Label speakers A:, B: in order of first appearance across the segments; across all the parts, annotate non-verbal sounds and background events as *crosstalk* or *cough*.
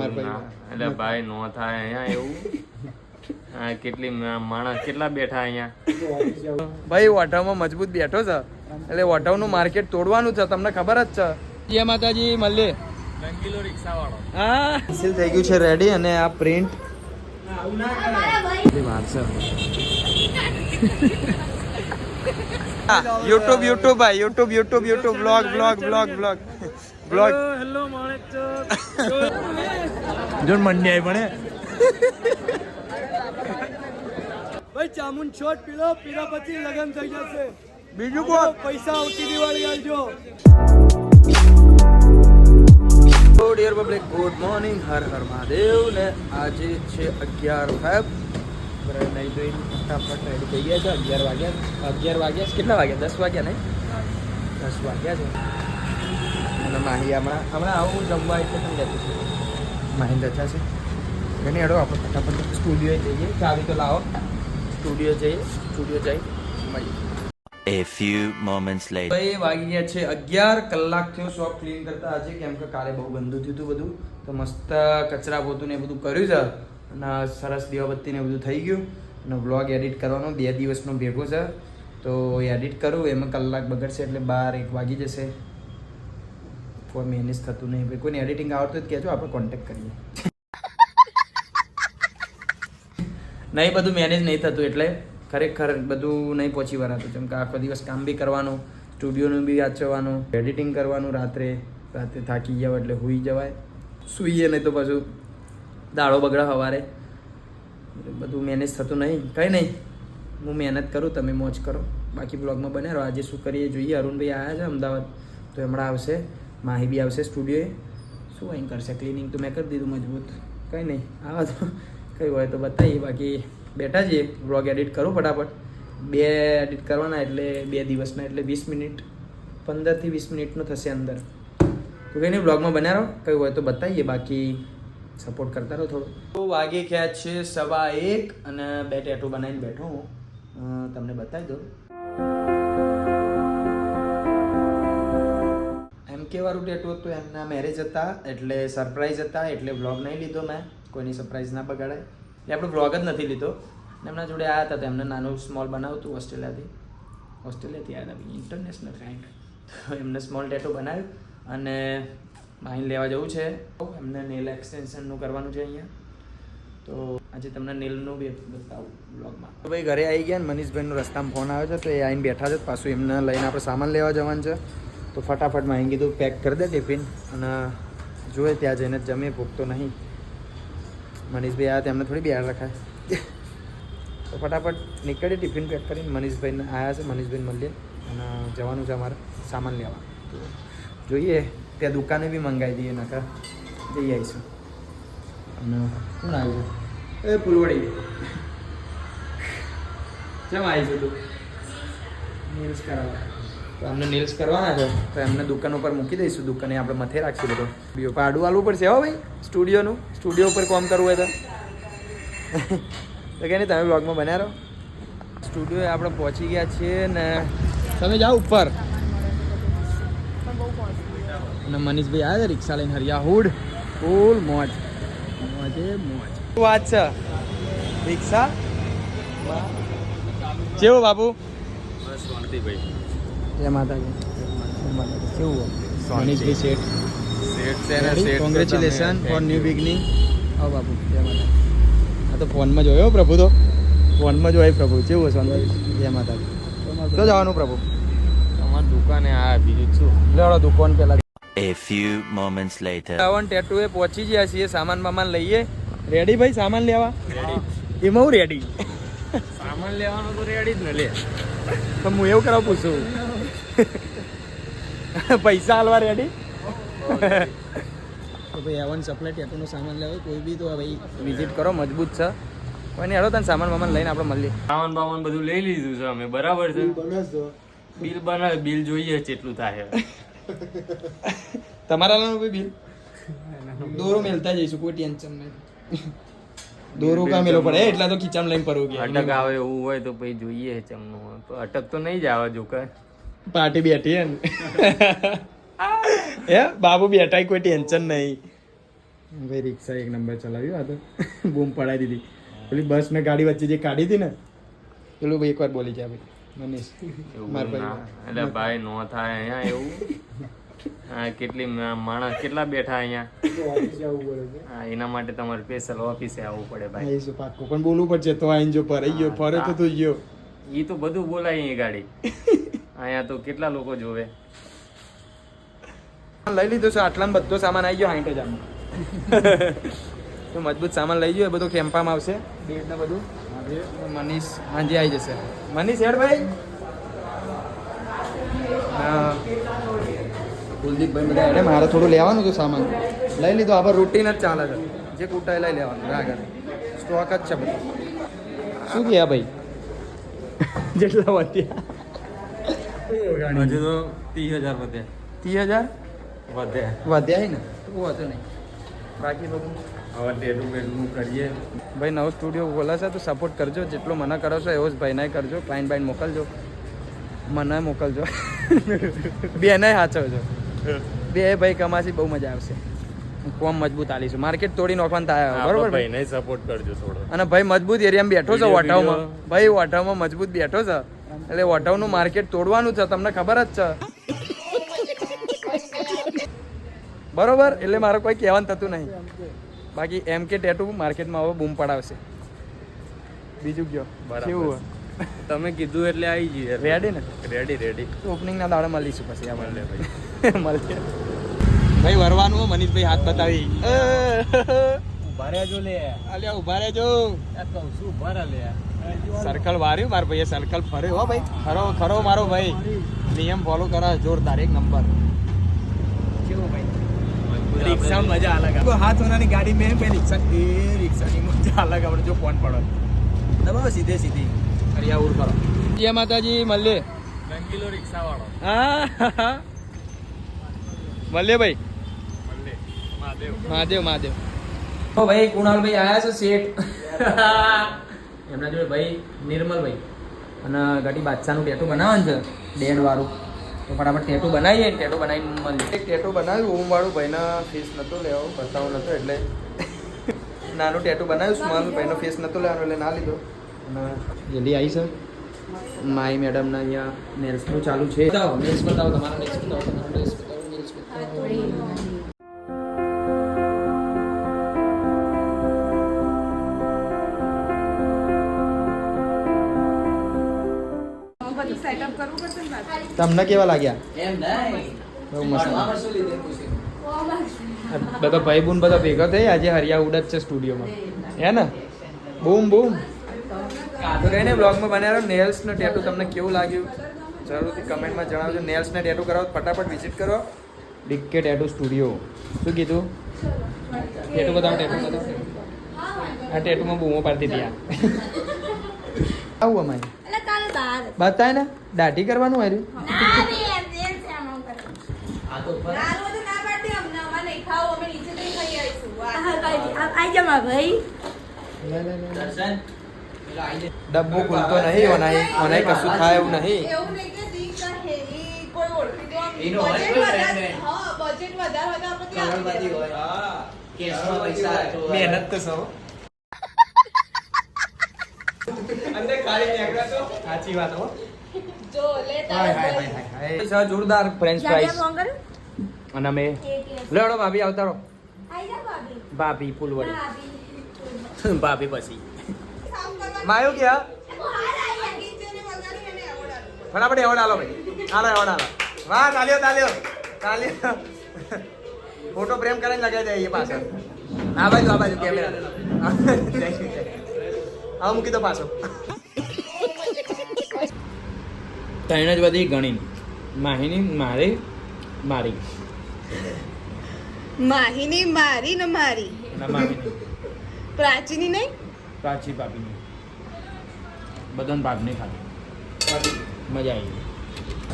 A: ભાઈ
B: એટલે ભાઈ નો થાય અહીંયા એવું. આ કેટલી માણસ કેટલા બેઠા અહીંયા?
A: ભાઈ વોટાવમાં મજબૂત બેઠો છે. એટલે વોટાવનું માર્કેટ તોડવાનું છે તમને ખબર જ છે. જય માતાજી મળીએ.
B: રંગીલો રિક્ષા વાળો
A: હા. સીલ થઈ ગયું છે રેડી અને આ પ્રિન્ટ યુટ્યુબ યુટ્યુબ ભાઈ YouTube YouTube YouTube blog blog blog blog blog
B: hello Manek
A: જો મંડી આવી ભણે.
C: ભાઈ ચામુન છોટ પીલો પીલા પછી લગન થઈ જશે.
A: બીજું કો
C: પૈસા આવતી દિવાળી આવજો
A: dear public good morning Har Har Mahadev ને આજે છે અગિયાર ફેબ બરાબર નહીં જોઈને ફટાફટ રેડી થઈ ગયા છે. અગિયાર વાગ્યા અગિયાર વાગ્યા છે. કેટલા વાગ્યા? દસ વાગ્યા નહીં દસ વાગ્યા છે. અને માહી હમણાં હમણાં આવું જમવા એટલે પણ જતું છે માહી રચા છે એની હેડો આપણે ફટાફટ સ્ટુડિયો જઈએ. ચાવી તો લાવો. સ્ટુડિયો જઈએ. સ્ટુડિયો જઈ. મળીએ.
D: A few moments later.
A: ભાઈ વાગી ગયા છે અગિયાર કલાક થયો શોપ ક્લીન કરતા આજે. કેમ કે કાલે બહુ ગંદુ થયું હતું બધું. તો મસ્ત કચરા પોતું ને એ બધું કર્યું છે. અને સરસ દીવાબત્તી ને બધું થઈ ગયું. અને વ્લોગ એડિટ કરવાનો બે દિવસનો ભેગો છે. તો એડિટ કરું એમાં કલાક બગડશે એટલે બાર એક વાગી જશે. કોઈ મેનેજ થતું નહીં. ભાઈ કોઈને એડિટિંગ આવડતું તો કહેજો, આપણે કોન્ટેક્ટ કરીએ. નહીં બધું મેનેજ નહીં થતું એટલે ખરેખર બધું નહીં પહોંચી વળાતું. જેમ કે આખો દિવસ કામ બી કરવાનું સ્ટુડિયોનું બી વાંચવાનું એડિટિંગ કરવાનું રાત્રે રાત્રે થાકી જાવ એટલે સૂઈ જવાય. સૂઈએ નહીં તો પાછું દાડો બગડા સવારે. બધું મેનેજ થતું નહીં. કંઈ નહીં. હું મહેનત કરું, તમે મોજ કરો. બાકી બ્લોગમાં બને રહો. આજે શું કરીએ જોઈએ? અરુણભાઈ આવ્યા છે અમદાવાદ. તો હમણાં આવશે. માહી બી આવશે સ્ટુડિયોએ. શું અહીં કરશે? ક્લિનિંગ તો મેં કરી દીધું મજબૂત. કંઈ નહીં. આવા તો કંઈ હોય તો બતાવીએ. બાકી બેઠા જઈએ વ્લોગ એડિટ કરું ફટાફટ. બે એડિટ કરવાના એટલે બે દિવસના એટલે વીસ મિનિટ, પંદરથી વીસ મિનિટનો થશે અંદર. તો કંઈ નહીં બ્લોગમાં બન્યા રહો. કંઈ હોય તો બતાવીએ. બાકી સપોર્ટ કરતા રહો થોડું. તો વાગે ક્યાં છે સવા એક અને બે ટેટુ બનાવીને બેઠો હું. તમને બતાવી દઉં. વાળું ટેટુ હતું? એમના મેરેજ હતા, એટલે સરપ્રાઈઝ હતા, એટલે વ્લોગ નહીં લીધો મેં. કોઈની સરપ્રાઈઝ ના બગાડાય એટલે આપણે વ્લોગ જ નથી લીધો. એમના જોડે આવ્યા હતા તો એમને નાનું સ્મોલ બનાવતું ઓસ્ટ્રેલિયાથી. ઓસ્ટ્રેલિયાથી આવ્યા હતા ઇન્ટરનેશનલ ફ્રેન્ડ તો એમને સ્મોલ ટેટુ બનાવ્યું અને માહિન લેવા જવું છે. એમને નેલ એક્સટેન્શનનું કરવાનું છે અહીંયા. તો આજે તમને નેલનું બી બતાવું બ્લોગમાં તો ભાઈ ઘરે આવી ગયા ને મનીષભાઈનો રસ્તામાં ફોન આવ્યો છે, તો એ આવીને બેઠા છે, પાછું એમને લઈને આપણે સામાન લેવા જવાનું છે. તો ફટાફટમાં કીધું પેક કરી દે ટિફિન અને જોઈએ ત્યાં જઈને જ જમીએ ભૂખ નહીં. મનીષભાઈ આવ્યા તેમને થોડી બિહાર રખાય. તો ફટાફટ નીકળીએ ટિફિન પેક કરીને. મનીષભાઈને આવ્યા છે મનીષભાઈને મળીએ અને જવાનું છે અમારે સામાન લેવા. તો જોઈએ ત્યાં દુકાને બી મંગાવી દઈએ નકર જઈ આવીશું. અને કોણ આવ્યું છે? એ ફૂલવડી કેમ આવી છે તું? નેલ્સ કરાવવા. તો અમને નેલ્સ કરવાના છે. તો એમને દુકાન ઉપર મૂકી દઈશું. દુકાને આપણે મથે રાખશું બધું. બીઓ ભાડું આલવું પડશે હો ભાઈ. સ્ટુડિયોનું સ્ટુડિયો ઉપર કામ કરવું હોય *laughs* તો. કે નહીં, તમે બ્લોગમાં બન્યા રહો. સ્ટુડિયો આપણે પહોંચી ગયા છીએ ને તમે જાઓ ઉપર. અને મનીષભાઈ આવ્યા છે રિક્ષા લઈને હરિયા હુડ ફૂલ મોજ. મોજે મોજ. શું વાત છે? રિક્ષા? કેવો બાબુ
B: બસ
A: જય માતાજી જય માતાજી. કેવું મનીષભાઈ શેઠ.
B: ને
A: કોંગ્રેચ્યુલેશન ફોર ન્યુ બિગનિંગ આવો બાપુ. જય માતાજી. આ તો ફોનમાં જોયો પ્રભુ તો. ફોનમાં જોયો પ્રભુ. કેવું છે જય માતાજી. તો જવાનું પ્રભુ?
B: તમારી દુકાને આ બીજું શું?
A: લેવડો દુકાન પેલા.
D: A few moments later.
A: Ravan ટેટુએ પહોંચી ગયા છીએ સામાન બામાન લઈએ. રેડી ભાઈ સામાન લેવા? એમાં હું રેડી
B: સામાન લેવાનો તો રેડી જ ને લે.
A: તો હું એવું કરવા પૂછું પૈસા હાલવા રેડી તો ભાઈ એવન સપ્લાય ટેટોનો સામાન લેવો કોઈ બી તો ભાઈ વિઝિટ કરો મજબૂત છે. કોઈને હેડો તને સામાન વામાન લઈને આપણે મળીએ.
B: સામાન બામાન બધું લઈ લીધું છે અમે બરાબર છે? બિલ બનાવે બિલ જોઈએ કેટલું થાય.
A: તમારા બિલ? દોરો મેલતા જઈશું કોઈ ટેન્શન નહીં. દોરો કામ મેલો પડે એટલા તો ખીચામ લઈને પરવું
B: અટક આવે એવું હોય તો પછી જોઈએ ચમનું. હોય તો અટક તો નહીં જ આવે જો
A: પાર્ટી બેઠી હે ને. હે? બાબુ બેઠા કોઈ ટેન્શન નહીં. ભાઈ રિક્ષા એક નંબર ચલાવ્યું આ તો. બૂમ પડાવી દીધી. પેલી બસ મેં ગાડી વચ્ચે જે કાઢી હતી ને પેલું ભાઈ એકવાર બોલી જાય ભાઈ. મનીષ મારા ભાઈ
B: એટલે ભાઈ નો થાય અહીંયા એવું. હા કેટલી માણસ કેટલા બેઠા અહીંયા? હા એના માટે તમારે સ્પેશિયલ ઓફિસે આવવું પડે ભાઈ.
A: એ શું પાક્કું. પણ બોલવું પડશે તો આઈને જો ફરાઈ ગયો ફરે તો તું ગયો.
B: એ તો બધું બોલાય અહીં ગાડી. અહીંયા તો કેટલા લોકો જોવે?
A: લઈ લીધો છે આટલા બધો સામાન આવી ગયો સાઠ હજારમાં તો મજબૂત સામાન લઈ ગયો એ બધું કેમ્પામાં આવશે. બેડ ને બધું? મનીષ હાજી આવી જશે. મનીષ હેડ ભાઈ? હા. કુલદીપભાઈ બધા અરે મારે થોડું લેવાનું હતું સામાન. લઈ લીધો આપણે રૂટીન જ ચાલે છે. જે કૂટાય લઈ લેવાનું આગળ સ્ટોક જ છે બધું. શું કહે ભાઈ? જેટલા વધ્યા.
B: હજુ તો ત્રીસ હજાર વધ્યા.
A: ત્રીસ હજાર?
B: વધ્યા.
A: વધ્યા ને? તો વાંધો નહીં? બાકી બધું?
B: હવે કરીએ.
A: ભાઈ નવો સ્ટુડિયો ખોલે છે તો સપોર્ટ કરજો. જેટલો મને કરો છો એવો જ ભાઈને કરજો. ક્લાઇન્ટ બાઇન મોકલજો. મને મોકલજો. *laughs* બેને સાચવજો બે ભાઈ કમાસી બહુ મજા આવશે. કોમ મજબૂત આલીશું માર્કેટ તોડી નાખવાનું થાય. બરોબર ભાઈ?
B: ભાઈને સપોર્ટ કરજો થોડો.
A: અને ભાઈ મજબૂત એરિયામાં બેઠો છે વટાવમાં ભાઈ વટાવમાં મજબૂત બેઠો છે. એટલે વટાવનું માર્કેટ તોડવાનું છે તમને ખબર જ છે. બરોબર? એટલે મારે કોઈ કહેવાનું થતું નહીં. બાકી એમ કે ટેટુ માર્કેટમાં હવે બૂમ પડાવશે. બીજું કયો. કેવું
B: તમે કીધું એટલે આવી જઈએ
A: રેડી ને?
B: રેડી રેડી
A: ઓપનિંગના દાડે મળીશું પછી આપણે.
B: મળે ભાઈ.
A: વરવાનું મનીષભાઈ હાથ બતાવી.
B: ઊભા રહેજો લે.
A: અલ્યા ઊભા રહેજો.
B: કહું છું ઊભા રહે લે
A: સર્કલ વાર્યું મારા ભાઈએ સર્કલ ફર્યો હો ભાઈ. ખરો ખરો મારો ભાઈ. નિયમ ફોલો કરો જોરદાર એક નંબર. કેવું ભાઈ? રિક્ષા મજા અલગ હાથ હોનાની ગાડી મેં રિક્ષા એ રિક્ષાની મજા અલગ આપણે જો ફોન પડો. દબાવો સીધે સીધી. કરો જય માતાજી મલ્લે
B: રંગીલો રિક્ષા વાળો
A: હા. મલ્લે ભાઈ.
B: મહાદેવ.
A: મહાદેવ મહાદેવ. ઓ ભાઈ કુણાલભાઈ આયા છે શેઠ. એમના જોડે ભાઈ નિર્મલભાઈ. અને ગાડી બાદશાહનું ટેટુ બનાવવાનું છે ડેડ વાળું તો ફટાફટ ટેટુ બનાવીએ ટેટુ બનાવીને મળીએ. એક ટેટુ બનાવ્યું ઓમ વાળું. ભાઈના ફેસ નહોતો લેવો બતાવો નહોતો એટલે. નાનું ટેટુ બનાવ્યું સ્મોલ ભાઈનો ફેસ નહોતો લેવાનો એટલે ના લીધો. અને જલ્દી આવી સર? માય મેડમના અહીંયા નેલ્સનું ચાલુ છે. બતાવો નેલ્સ બતાવો તમારા નેલ્સ બતાવો તમારા નેલ્સ બતાવો નેલ્સ બતાવો. તમને કેવા લાગ્યા? બહુ મસ્ત. બધા ભાઈ બુન બધા ભેગા થઈ આજે હરિયા ઉડત છે સ્ટુડિયોમાં. હે ને? બૂમ બૂમ. તો કહીને બ્લોગમાં બનાવ્યો નેલ્સનું ટેટુ તમને કેવું લાગ્યું? જરૂરથી કમેન્ટમાં જણાવજો. નેલ્સને ટેટુ કરાવો. ફટાફટ વિઝિટ કરો. ડિક્કે ટેટુ સ્ટુડિયો શું કીધું? ટેટુ બતાવો ટેટુ બતાવો. આ ટેટુમાં બૂમો પાડતી હતી આવું અમારે. બતાય ને. દાઢી કરવાનું
E: નહીં ખાવું, અમે નીચે ખાઈ આવીશું. વાહ.
A: ડબ્બો ખુલતો નહીં ઓનાય ઓનાય કશું થાય એવું નહીં.
E: એવું નહીં કે જી કહે, ઈ કોઈ ઓળખી દો આમ.
F: એનો હોય
E: બજેટ વધારે- હા, બજેટ વધારે હોય તો આપણે ત્યાં.
F: હોય. કેશમાં પૈસા તો
A: મહેનત તો સૌ. અંદર ખાલી નીકળ્યા તો? સાચી વાત હો.
E: જો, લે
A: હાય હાય હાય હાય. સા જોરદાર ફ્રેન્ચ
E: ફ્રાઈસ
A: અને અમે લેડો ભાભી આવતા રહો.
E: આઈ જા ભાભી.
A: ભાભી ફૂલવડી.
E: ભાભી.
A: પછી. માયો
E: હાલ આપ્યો.
A: ફટાફટ એવોર્ડ આલો ભાઈ. આલો એવોર્ડ આલો. વાહ તાલ્યો તાલ્યો તાલ્યો ફોટો પ્રેમ કરીને લગાવી દે એ પાછળ. આ બાજુ આ બાજુ કેમેરા. હા મૂકી દો પાછો. ત્રણ જ બધી ગણી માહિની મારી મારી.
E: માહિની મારી ને મારી. પ્રાચીની નહીં?
A: પ્રાચી ભાભીની બદન પાપની ખાધી. મજા આવી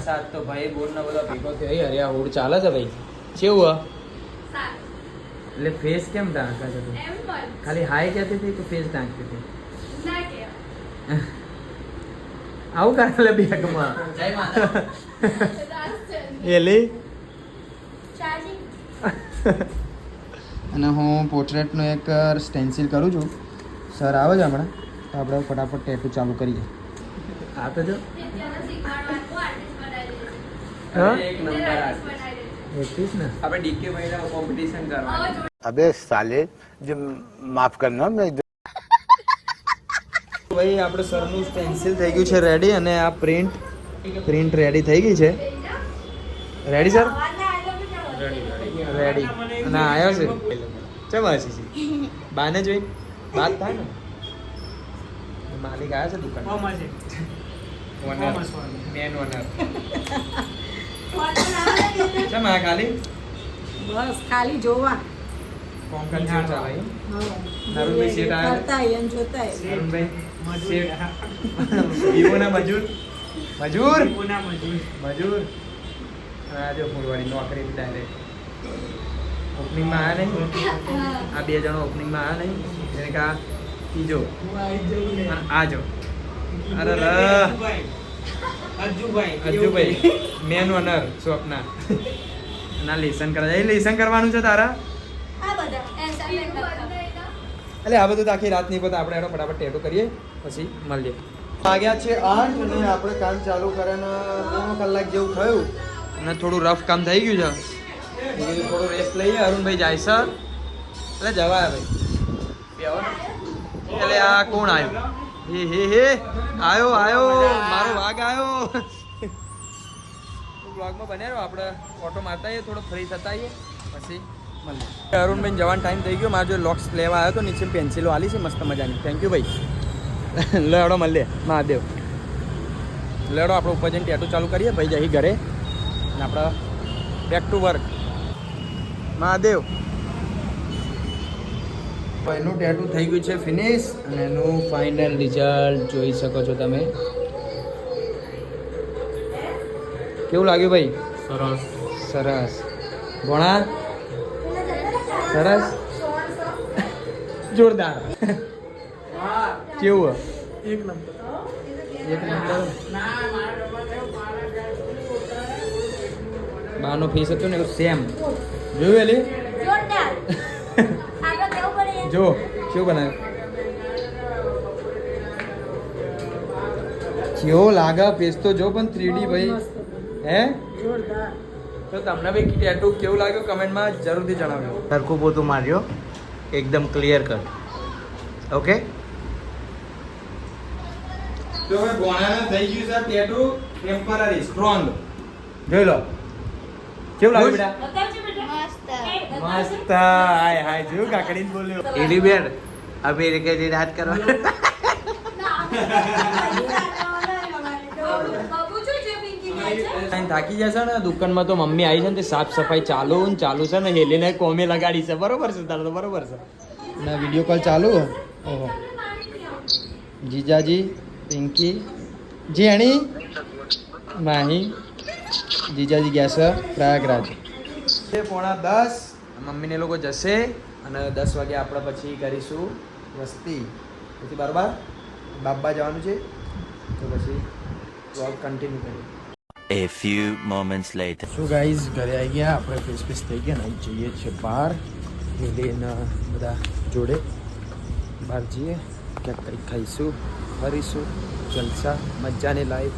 A: સાત તો ભાઈ બોર ના બધા ભેગો થયો. અરે આ હોડ ચાલે છે ભાઈ. કેવું હ એટલે ફેસ કેમ ઢાંકા છે તું? ખાલી હાય કહેતી હતી કે ફેસ ઢાંકતી હતી? *laughs* આવું કરે લે બેગમાં *laughs* એલી? *laughs* અને હું પોર્ટ્રેટનું એક સ્ટેન્સિલ કરું છું. સર આવે છે હમણાં? તો આપણે ફટાફટ ટેટુ ચાલુ કરીએ. આ. તો જો
F: અબે સાલે
A: જે માફ
F: કરના મેં ભાઈ
A: આપણે સરનું પેન્સિલ થઈ ગયું છે રેડી અને આ પ્રિન્ટ પ્રિન્ટ રેડી થઈ ગઈ છે. રેડી સર રેડી અને આવ્યો છે? ચમ છે બાને જોઈ? બાત થાય ને? માલિક આવ્યા છે દુકાન. ઓનર મેન ઓનર ચમ આ ખાલી?
E: બસ ખાલી જોવા.
A: કોમ કર ચાલે નરુભાઈ શેઠ આવ્યા
E: કરતા એમ જોતા
A: અરુણભાઈ શેઠ. વિવોના મજૂર? મજૂર? મજૂર. આ જો નોકરી ડાયરેક્ટ ઓપનિંગમાં આવ્યા નહીં? આ બે જણો ઓપનિંગમાં આવ્યા નહીં? એને કહા ત્રીજો આ જો અરે અજુભાઈ. અજુભાઈ. મેન ઓનર સ્વપ્ન. ના લેસન કરવા જાય લેસન કરવાનું છે તારા?
E: આ બધા.
A: એટલે આ બધું તો આખી રાત નહીં પતા આપણે એનો ફટાફટ ટેટો કરીએ પછી મળીએ. વાગ્યા છે આઠ અને આપણે કામ ચાલુ કરીને ત્રણ કલાક જેવું થયું. અને થોડું રફ કામ થઈ ગયું છે. થોડું રેસ્ટ લઈએ. અરુણભાઈ જાય સર એટલે જવાય ભાઈ એટલે આ કોણ આવ્યો? હે હે હે. આવ્યો આવ્યો. મારો વાઘ આવ્યો. બ્લોગમાં બન્યા રહ્યો આપણે ઓટો મારતા આવીએ થોડો ફ્રી થતા આવીએ પછી મળીએ. અરુણભાઈ જવાનો ટાઈમ થઈ ગયો. મારો જો લોક્સ લેવા આવ્યો હતો નીચે પેન્સિલો આલી છે મસ્ત મજાની. થેન્ક યુ ભાઈ. લડો મળીએ. મહાદેવ. લેડો આપણે ઉપર જઈને ટેટુ ચાલુ કરીએ ભાઈ જઈ ઘરે. અને આપણે બેક ટુ વર્ક મહાદેવ. એનું ટેટુ થઈ ગયું છે ફિનિશ અને એનું ફાઇનલ રિઝલ્ટ જોઈ શકો છો તમે. કેવું લાગ્યું ભાઈ?
B: સરસ.
A: સરસ. ઘણા સરસ? જોરદાર. કેવું? એક નંબર. એક નંબર. બાનો ફીસ હતો ને એવું સેમ જોયું એલી?
E: જોરદાર. *laughs* આગળ કેવું પડે
A: જો કેવું બનાવ્યું? કેવો લાગે ફેસ તો જો પણ થ્રીડી ભાઈ. હે?
E: જોરદાર.
A: તો તમને ભાઈ ટેટુ કેવું લાગ્યું કમેન્ટમાં જરૂરથી જણાવજો.
F: સરખું પોતું માર્યો. એકદમ ક્લિયર કર ઓકે
A: તો હવે ગોણાને થઈ ગયું છે ટેટુ ટેમ્પરરી સ્ટ્રોંગ જોઈ લો. કેવું લાગ્યું બેટા.
E: મસ્ત.
A: મસ્ત. હાય હાય જો કાકડી બોલ્યો.
F: એલિબેન અમેરિકાની રાત કરવા.
A: થાકી જશે ને દુકાનમાં તો મમ્મી આવી છે ને સાફ સફાઈ ચાલુ ને ચાલુ છે ને હેલીને કોમે લગાડી છે. બરોબર છે તારે તો બરોબર છે. ના વીડિયો કોલ ચાલુ. ઓહો. જીજાજી પિંકી. જી જેણી માહી. જીજાજી ગયા છે પ્રયાગરાજ. પોણા દસ. મમ્મીને લોકો જશે અને દસ વાગે આપણે પછી કરીશું વસ્તી પછી બરાબર. બાબા જવાનું છે. તો પછી વોક કન્ટિન્યુ કરીએ.
D: A few moments later.
A: શું ગાઈઝ ઘરે આવી ગયા? આપણે ફેસ ફેસ થઈ ગયા ને જઈએ છીએ બહાર. મિલીને બધા જોડે. બહાર જઈએ ક્યાંક કંઈક ખાઈશું ફરીશું જલસા મજાની લાઈફ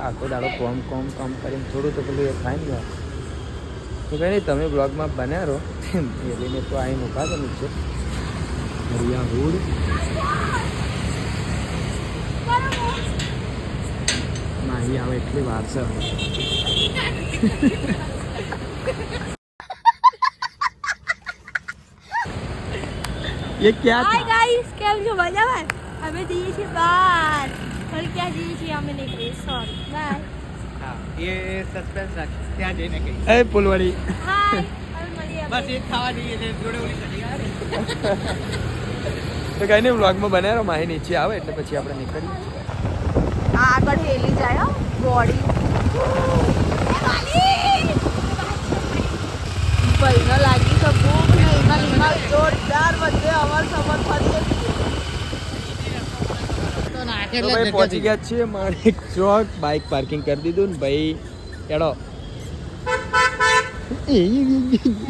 A: આખો દાડો કોમ કોમ કોમ કરીને થોડું તો પેલું એ થાય ને તો કંઈ નહીં તમે બ્લોગમાં બન્યા રહો એલીને તો આવીને ઊભા છે નીચે હરિયા હુડ માહી આવે એટલી વાર છે હવે ये क्या
E: હાય ગાઈસ કેમ છો મજામાં અમે જઈએ છીએ બહાર ફરી ક્યાં જઈએ છીએ અમે નહીં કહીએ સોરી બાય
F: એ સસ્પેન્સ રાખ. ત્યાં જઈને
E: કહી. એ પુલવાડી.
F: બસ એ ખાવાની એટલે જોડે ઓલી *laughs*
A: તો કઈ નહીં વ્લોગમાં બનાવ્યો માહી નીચે આવે એટલે પછી આપણે નીકળીએ.
E: આગળ હેલી જાય બોડી. ન લાગી તો ભૂખ નહીં જોરદાર બધે અવર સમર ફરી
A: તો ભાઈ પહોંચી ગયા છીએ. માણેક ચોક બાઇક પાર્કિંગ કરી દીધું ને ભાઈ એડો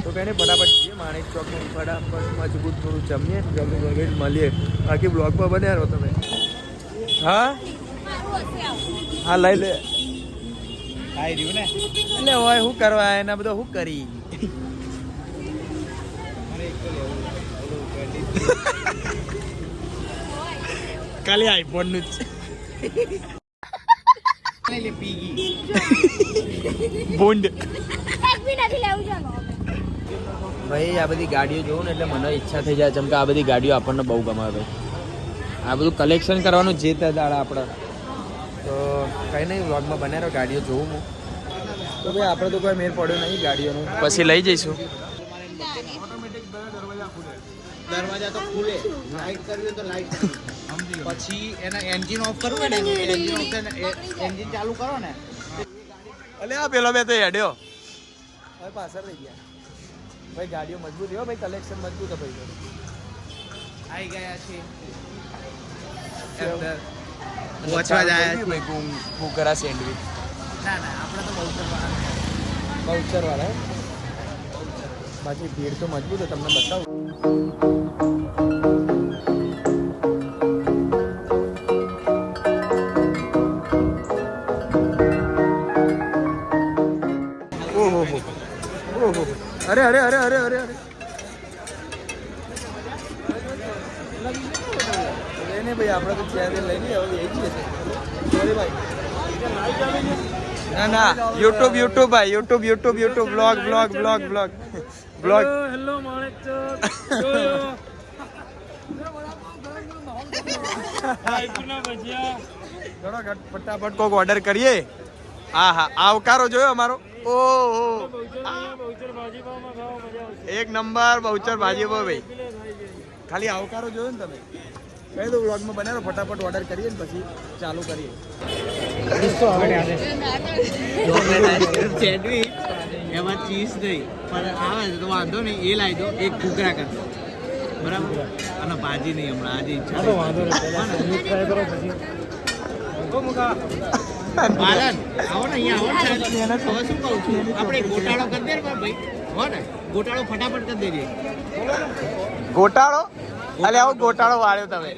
A: તો ફટાફટ જઈએ માણેક ચોકમાં ફટાફટ મજબૂત થોડું જમીએ જમી વગેરે મળીએ. બાકી બ્લોગમાં બન્યા રહો તમે. હા? હા લઈ લે. રહ્યું ને? એટલે હોય શું કરવા એના બધો શું કરી? ખાલી આઈફોનનું જ. બોન્ડ ભાઈ આ બધી ગાડીઓ જોઉં ને એટલે મને ઈચ્છા થઈ જાય જેમ કે આ બધી ગાડીઓ આપણને બહુ ગમે ભાઈ. આ બધું કલેક્શન કરવાનું જે તે દાડા આપણે તો કંઈ નહીં વ્લોગમાં બનાવ્યો ગાડીઓ જોઉં હું. તો ભાઈ આપણે તો કોઈ મેર પડ્યો નહીં ગાડીઓનું. પછી લઈ જઈશું.
F: દરવાજા તો ખુલે. લાઈટ કરવી તો લાઈટ પછી એના એન્જિન ઓફ કરવું ને એન્જિન ઓફ એન્જિન ચાલુ કરો ને.
A: અલે આ પેલો બે તો હેડ્યો. હવે પાછળ રહી ગયા. ભાઈ ગાડીઓ મજબૂત હો ભાઈ કલેક્શન મજબૂત હે ભાઈ.
F: આવી ગયા છે
A: અંદર.
F: પહોંચવા જ આયા છીએ.
A: ભાઈ ગુમ કુકરા સેન્ડવિચ.
F: ના ના આપણે તો બહુ વાળા
A: બાઉચર વાળા બાકી ભીડ તો મજબૂત છે તમને બતાવું. ઓહો હો. ઓહો હો. અરે અરે અરે અરે અરે અરે એને ભાઈ આપણે તો ચેર લઈ લઈએ હવે એ જ છે. સોરી ભાઈ. ના ના. યુટ્યુબ યુટ્યુબ ભાઈ YouTube YouTube YouTube
C: blog blog blog blog blog
A: hello Manek ફટાફટ કોક ઓર્ડર કરીએ. હા હા. આવકારો જોયો અમારો? ઓ
C: બહુચર અહીંયા બહુચર ભાજી પાવમાં ખાવા મજા આવશે
A: એક નંબર બહુચર ભાજી ભાઈ. ખાલી આવકારો જોયો ને તમે? કઈ દો વ્લોગમાં બનાવો ફટાફટ ઓર્ડર કરીએ ને પછી ચાલુ કરીએ.
F: એમાં ચીઝ નહીં પણ આવે છે તો વાંધો નહીં એ લાવી દો એક કુકરા કરતો બરાબર? અને ભાજી નહીં હમણાં આજે ઈચ્છા થઈ. બાલન આવો ને અહીંયા આવો ને હવે શું કહું છું? આપણે ગોટાળો કરી દે ને ભાઈ. હો ને ગોટાળો ફટાફટ કરી દેજે.
A: ગોટાળો? અલે આવો ગોટાળો વાળ્યો તમે.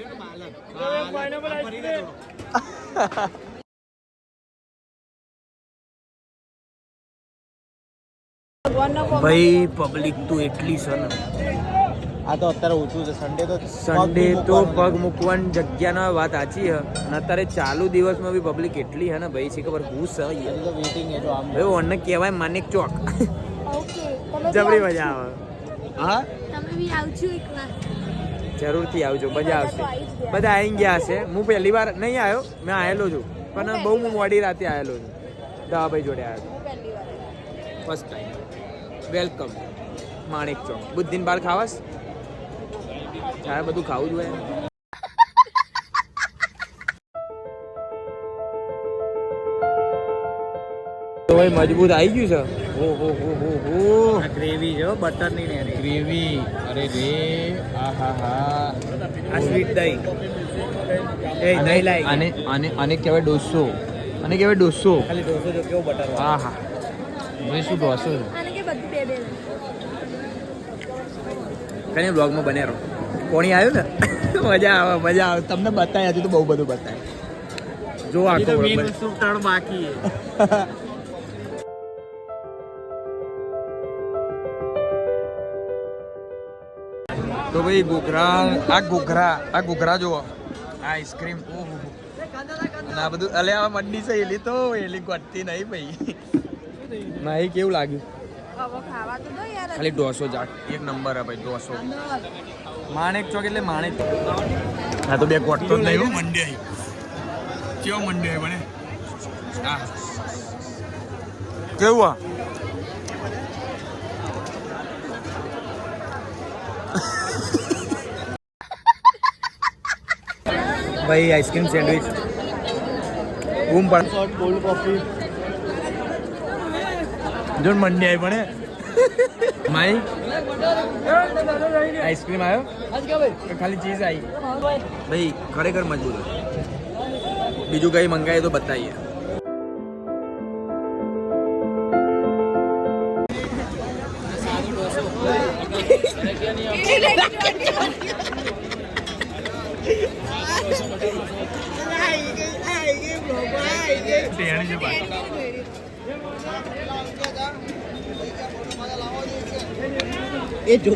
A: ભાઈ પબ્લિક તો એટલી છે ને.
F: આ તો અત્યારે ઓછું છે. સન્ડે તો
A: સન્ડે તો પગ મૂકવાની જગ્યાના વાત સાચી હે. અને અત્યારે ચાલુ દિવસમાં બી પબ્લિક એટલી હે ને ભાઈ છે ખબર હું.
F: વેટિંગ એ તો આમ
A: ભાઈ ઓને કહેવાય માનિક ચોક.
E: ઓકે
A: જબરી મજા આવે. હા?
E: તમે બી આવજો એકવાર.
A: જરૂરથી આવજો મજા આવશે.
E: બધા આવી ગયા.
A: હશે. હું પહેલી વાર નહીં આવ્યો મેં આવેલો છું. પણ બહુ હું મોડી રાતે આવેલો છું. દવાભાઈ જોડે આવ્યો
E: હું પહેલી વાર. આવી.
A: First time welcome Manek Chowk. બુદ્ધિન બાર ખાવાસ? તારે બધું ખાવું જોઈએ. તો ભાઈ મજબૂત આવી ગયું છે? હો હો હો હો હો.
F: ગ્રેવી જો બટરની ને
A: ગ્રેવી. અરે રે આ હા હા.
F: આ સ્વીટ દહીં. એ દહીં લાઈ
A: અને અને અને કહેવાય ડોસો. અને કહેવાય ડોસો.
F: ખાલી ડોસો જો કેવો બટર
A: હા હા. ભાઈ શું ડોસો છે?
E: આને કે બધું બે બે.
A: કઈ બ્લોગમાં બને રહો. કોણી આવ્યું ને? મજા આવે મજા આવે. તમને બતાય હજુ તો બહુ બધું બતાવ્યું જો આખો
F: ત્રણ બાકી *laughs*
A: તો ભાઈ ઘૂઘરા આ ઘૂઘરા આ ઘૂઘરા જુઓ. આ આઈસ્ક્રીમ ઓહો. અને આ બધું અલે આ મંડી છે એલી તો એલી ગોટતી નહીં ભાઈ. નહીં કેવું લાગ્યું?
E: હવે ખાવા તો દો યાર.
A: ખાલી ડોસો જાટ એક નંબર હે ભાઈ ડોસો માણેક ચોક એટલે માણેક. હા તો બે ગોટતો જ નહીં હો મંડે આવી કેવો મંડે આવી મને હા. કેવું આ? ભાઈ આઈસ્ક્રીમ સેન્ડવિચ. બૂમ પણ
F: કોલ્ડ કોફી
A: જો મંડી આવી પણ માઈ આઈસ્ક્રીમ આવ્યો ખાલી ચીઝ આવી ભાઈ ખરેખર મજબૂત બીજું કઈ મંગાવીએ તો બતાવીએ
F: એ જો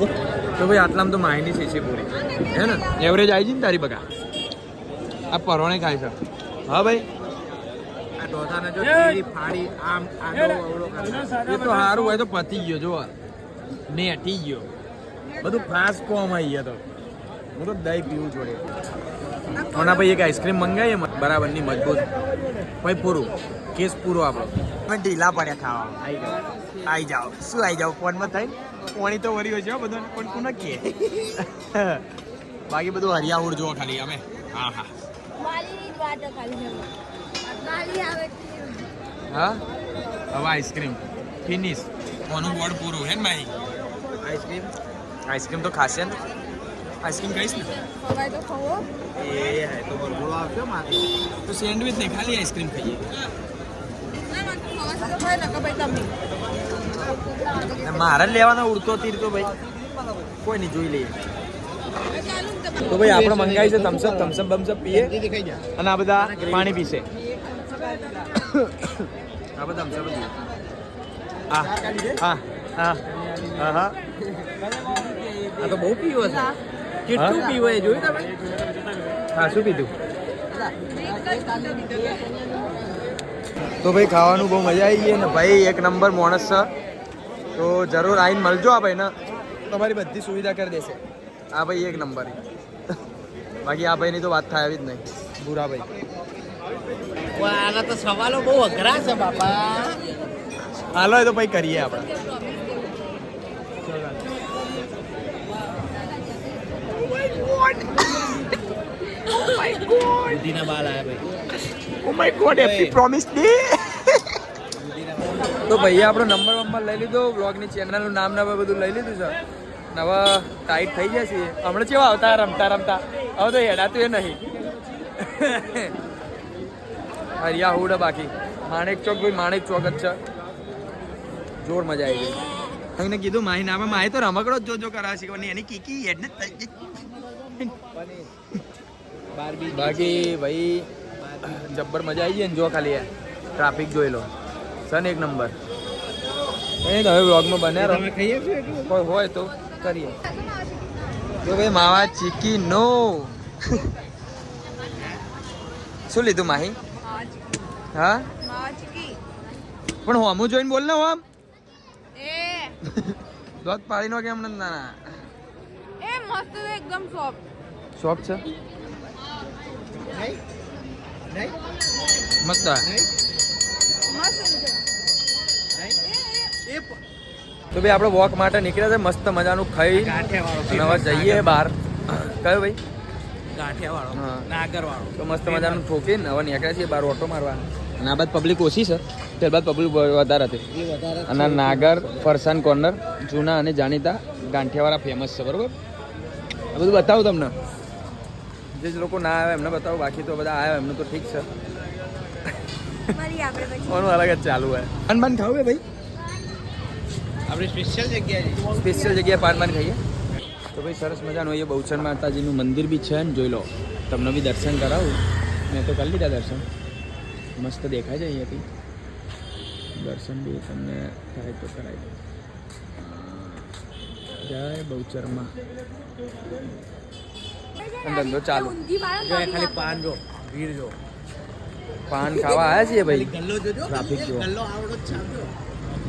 A: તો ભાઈ આટલામાં તો માહિતી છે છે પૂરી. હે ને? એવરેજ આવી છે ને તારી બગા. આ પરોણે ખાય છે. હા ભાઈ.
F: આ ઢોસાને જો તીરી ફાડી આમ આડો અવળો કરે.
A: એ તો સારું હોય તો પતી ગયો જો નેટી ગયો. બધું ફાસ્ટ કોમ આવી ગયા તો. હું તો દહીં પીવું જોડે ઓના ભાઈ એક આઈસ્ક્રીમ મંગાવીએ બરાબરની મજબૂત. ભાઈ પૂરું. કેસ પૂરો આપણો. તમે ઢીલા પડ્યા ખાવા. આવી જાઓ. આવી જાઓ. શું આવી જાઓ? ફોનમાં થાય? પોણી તો વરી હોય છે બધા બધાને પણ કોને કે. બાકી બધું હરિયાવળ જુઓ ખાલી અમે. હા હા.
E: માલીની જ વાતો ખાલી છે. માલી આવે છે.
A: હા? હવે આઈસ્ક્રીમ. ફિનિશ. કોનું બોર્ડ પૂરું હે ને ભાઈ? આઈસ્ક્રીમ? આઈસ્ક્રીમ તો ખાશે ને. આઈસ્ક્રીમ કહીશ ને?
E: ખવાય તો ખવો.
A: એ હે તો બરગોળો આવશે મારે. તો સેન્ડવિચ નહીં ખાલી આઈસ્ક્રીમ ખાઈએ
E: ના ના ખવાશે તો ખાય ને કે ભાઈ તમે
A: અને મારે લેવાનો ઉડતો તીર તો ભાઈ. કોઈ નહીં જોઈ લઈએ. તો ભાઈ આપણે મંગાવી છે થમ્સઅપ થમ્સઅપ બમસઅપ પીએ. અને આ બધા પાણી પીશે. આ બધા થમ્સઅપ હા હા હા હા હા. આ તો બહુ પીવો છે. કેટલું પીવો એ જોયું તમે? હા શું પીધું? તો ભાઈ ખાવાનું બહુ મજા આવી ગઈ ને ભાઈ એક નંબર માણસ છે. તો જરૂર આવીને મળજો આ ભાઈને. તમારી બધી સુવિધા કરી દેશે. આ ભાઈ એક નંબર. બાકી આ ભાઈની તો વાત થાય આવી જ નહીં. ભૂરા ભાઈ.
F: આના તો સવાલો બહુ અઘરા છે બાપા.
A: હાલો એ તો ભાઈ કરીએ આપણે.
F: બુદ્ધિના બાલ આયા ભાઈ.
A: ઓ my god happy promise day તો ભાઈએ આપણો નંબર વંબર લઈ લીધો બ્લોગની ચેનલનું નામ ને બધું લઈ લીધું છે. નવા ટાઈટ થઈ ગયા છીએ. હમણાં કેવા આવતા રમતા રમતા? હવે તો હેડાતું એ નહીં. હરિયા હુડ બાકી. માણેક ચોક ભાઈ માણેક ચોક જ છે. જોર મજા આવી ગઈ. અહીંને કીધું માહી નામે માહી તો રમકડો જ જોજો કરાવે છે કે એની કીકી એને ને બાકી ભાઈ જબ્બર મજા આવી જાય ને જો ખાલી ટ્રાફિક જોઈ લો. સન એક નંબર. એ તમે વ્લોગમાં બન્યા રહો. કોઈ હોય તો કરીએ. તો ભાઈ માવા ચીકી નો. શું લીધું માહી? હા? પણ હોમું જોઈને બોલ ને હોમ
E: આમ.
A: દોત પાડી નો કેમ ના ના
E: એ મસ્ત એકદમ સોફ્ટ
A: શોખ છે? મસ્ત. તો ભાઈ આપણે વોક માટે નીકળ્યા છે મસ્ત મજાનું ખાઈ અને હવે જઈએ બહાર. કયો ભાઈ?
F: ગાંઠિયા વાળો
A: હા.
F: નાગર વાળો
A: તો મસ્ત મજાનું ઠોકીને હવે નીકળ્યા છીએ બહાર ઓટો મારવા અને આ બાદ પબ્લિક ઓછી છે. ત્યારબાદ પબ્લિક વધારે હતી. અને નાગર ફરસાન કોર્નર જૂના અને જાણીતા ગાંઠિયાવાળા ફેમસ છે બરોબર? આ બધું બતાવું તમને. જે જે લોકો ના આવે એમને બતાવો બાકી તો બધા આવ્યા એમનું તો ઠીક છે. ઓનું અલગ જ ચાલુ હોય. પાન પાન ખાવું હે ભાઈ?
F: આપણી સ્પેશિયલ જગ્યાએ
A: સ્પેશિયલ જગ્યાએ પાન પાન ખાઈએ. તો ભાઈ સરસ મજાનું અહીંયા બહુચર માતાજીનું મંદિર બી છે ને જોઈ લો. તમને બી દર્શન કરાવું. મેં તો કરી લીધા દર્શન. મસ્ત દેખાય છે અહીંયાથી. દર્શન બી તમને થાય તો કરાય. જય બહુચરમાં ધંધો ચાલુ
F: ખાલી પાન જો ભીડ જો
A: પાન ખાવા આવ્યા છીએ ભાઈ
F: ગલ્લો જોજો
A: ટ્રાફિક જુઓ.
F: ગલ્લો આવડો જ છે જો.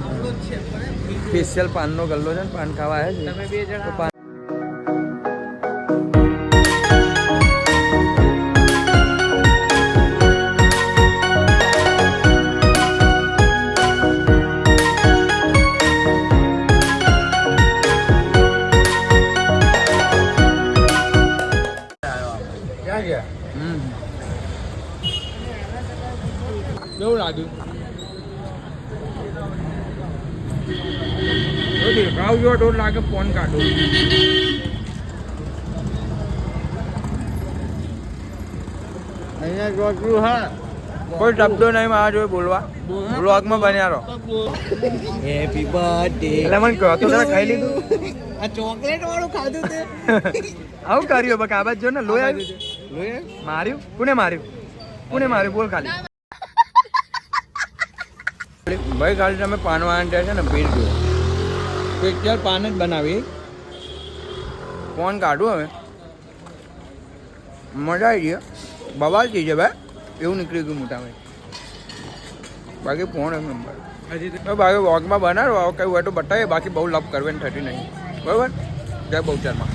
F: આવડો જ છે પણ
A: સ્પેશિયલ પાનનો ગલ્લો છે ને પાન ખાવા આવ્યા
F: તમે બે જણા
A: તો પાન ફોન કાઢો.
F: અહીંયા જોતું હા.
A: કોઈ શબ્દો નહીં મારા જોડે બોલવા. બ્લોગમાં બન્યા રહો.
F: હેપી બર્થડે
A: એટલે મને કહો તો ખરા ખાઈ લીધું.
F: આ ચોકલેટ વાળું ખાધું તે. *laughs*
A: આવું કર્યું બકા આ બાજુ જો ને લોહી આવ્યું.
F: લોહી
A: માર્યું? કોને માર્યું? કોને માર્યું? બોલ ખાલી. ભાઈ ખાલી તમે પાનવા છે ને ભીડ જુઓ પિક્ચર પાન જ બનાવી ફોન કાઢું હવે. મજા આવી ગઈ બવાલ થઈ છે ભાઈ. એવું નીકળી ગયું મોટા ભાઈ. બાકી ફોન એમ નંબર. હજી બાકી વોકમાં બનાવો કઈ હોય તો બતાવીએ. બાકી બહુ લપ કરવે થતી નહીં. બરોબર? જય બહુચરમાં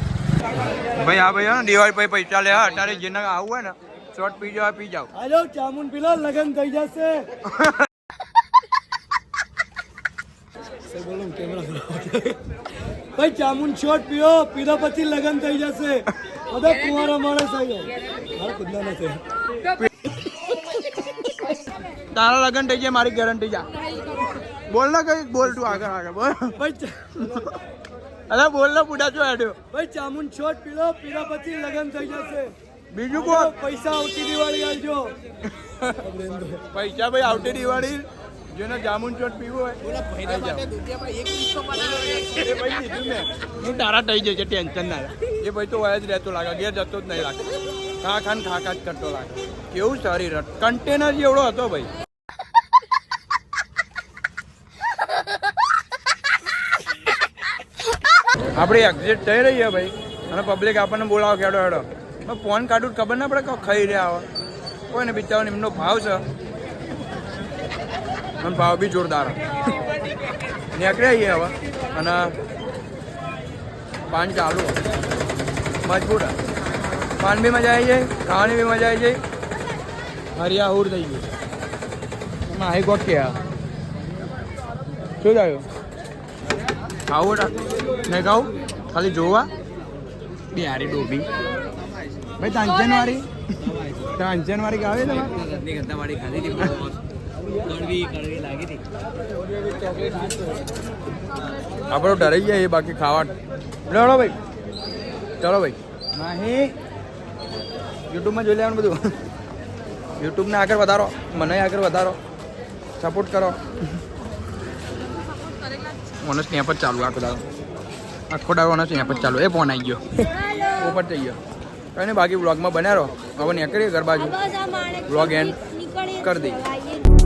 A: ભાઈ આ ભાઈ હા દિવાળી પછી પૈસા લે અત્યારે જેને આવું હોય ને શોર્ટ પી જાવ પી જાવ
C: હાલો જામુન પીલો લગન થઈ જશે. *laughs* બોલો કેમેરા ભાઈ જામુન શોટ પીઓ પીધા પછી લગન થઈ જશે. બધા કુંવારા માણસ આવી જાય. મારા ખુદના નથી.
A: તારા લગન થઈ જાય મારી ગેરંટી જા. બોલ ને કઈ બોલ તું આગળ આગળ બોલ. અરે બોલ ના બુડા છો હેડ્યો?
C: ભાઈ જામુન શોટ પીલો પીધા પછી લગન થઈ જશે.
A: બીજું કોણ?
C: પૈસા આવતી દિવાળી આવજો
A: પૈસા ભાઈ આવતી દિવાળી જેને જામુન ચોટ પીવું હોય એ ભાઈ કીધું મેં. હું તારા થઈ જશે ટેન્શન ના એ ભાઈ તો વયા જ રહેતો લાગે ઘેર જતો જ નહીં લાગે. ખા ખાન ખા ખા જ કરતો લાગે. કેવું શરીર કન્ટેનર જેવડો હતો ભાઈ. આપણે એક્ઝિટ થઈ રહી છે ભાઈ. અને પબ્લિક આપણને બોલાવો ખેડો હેડો પણ ફોન કાઢું તો ખબર ના પડે કે ખાઈ રહ્યા હોય. કોઈને બિચારો એમનો ભાવ છે. અને ભાવ બી જોરદાર. નીકળ્યા છીએ હવે. અને પાન ચાલુ. મજબૂત. પાન બી મજા આવી જાય ખાવાની બી મજા આવી જાય. હરિયા હુર થઈ ગયું. એમાં હાઈ કોટ કે શું થયું ખાવું નહીં ખાવું. ખાલી જોવા. બિહારી ડોબી. ભાઈ તાંચન વાળી તાંચન વાળી ખાવે તમારે આપણો ડરાઈ જાય બાકી ખાવા લડો ભાઈ ચલો ભાઈ નહીં યુટ્યુબમાં જોઈ લેવાનું બધું યુટ્યુબને આગળ વધારો મને આગળ વધારો સપોર્ટ કરો મને સ્નેપ જ ચાલુ આખો દાડો આખો દાડો મને સ્નેપ જ ચાલુ એ ફોન આવી ગયો ઉપર થઈ ગયો કઈ નહીં બાકી વ્લોગમાં બન્યા રહો હવે નીકળીએ ઘર બાજુ
E: બસ આ માણસ
A: Vlog end
E: નીકળીએ
A: કરી દઈએ.
E: આવીએ.